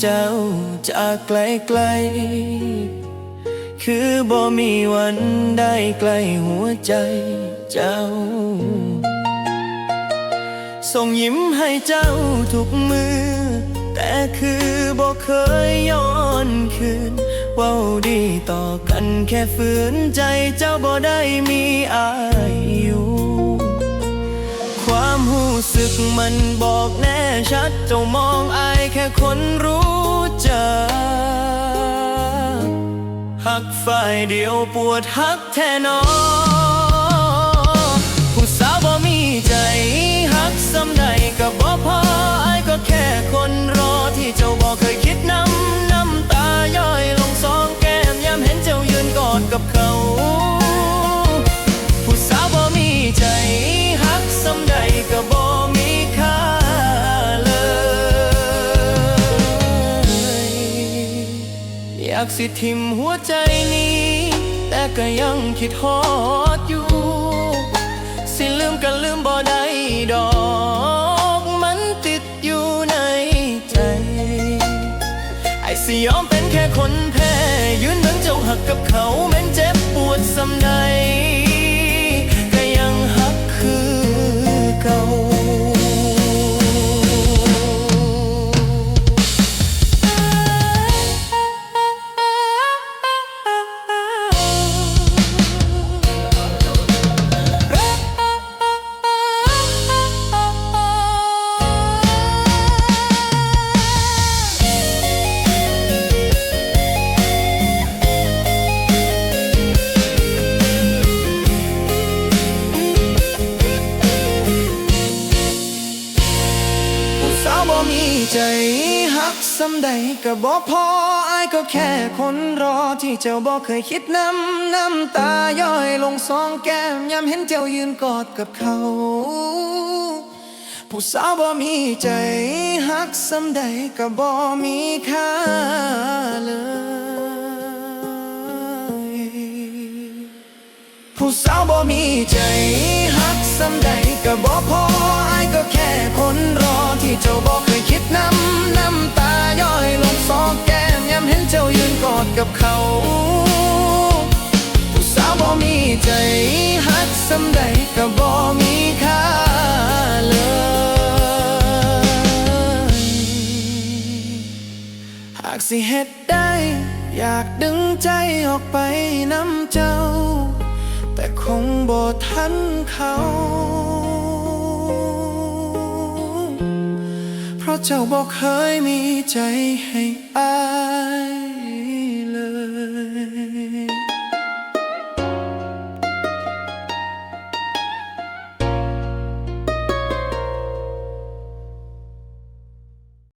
เจ้าจากไกลไกล คือบ่มีวันได้ใกล้หัวใจเจ้า ส่งยิ้มให้เจ้าทุกมือ แต่คือบ่เคยย้อนคืนเว้าดีต่อกันแค่ฝืนใจเจ้าบ่ได้มีอายอยู่ หูสึกมันบอกแน่ชัด เจ้ามองอายแค่คนรู้จักหักฝ่ายเดียวปวดหักแท่นอน อยากสิทิมหัวใจนี้ แต่ก็ยังคิดฮอดอยู่ สิลืมก็ลืมบ่ได้ดอก มันติดอยู่ในใจ ไอ้สิยอมเป็นแค่คนแพ้ ยืนเหมือนเจ้าหักกับเขาแม้นเจ็บปวดสำใด มีใจหักซ้ำใดก็บ่พออายก็แค่คนรอที่เจ้าบ่เคยคิดน้ำน้ำตาย่อยลงสองแก้มยามเห็นเจ้ายืนกอดกับเขา ผู้สาวบ่มีใจหักซ้ำใดก็บ่มีค่าเลยผู้สาวบ่มีใจหักซ้ำใดก็บ่พอ เจ้าบ่เคยคิดน้ำน้ำตาย่อยลงสองแก้มยามเห็นเจ้ายืนกอดกับเขา ผู้สาวบ่มีใจหักซ้ำใดก็บ่มีค่าเลยหากสิเฮ็ดได้ อยากดึงใจออกไปน้ำเจ้า แต่คงบ่ทันเขา เจ้าบอกเคยมีใจให้อาย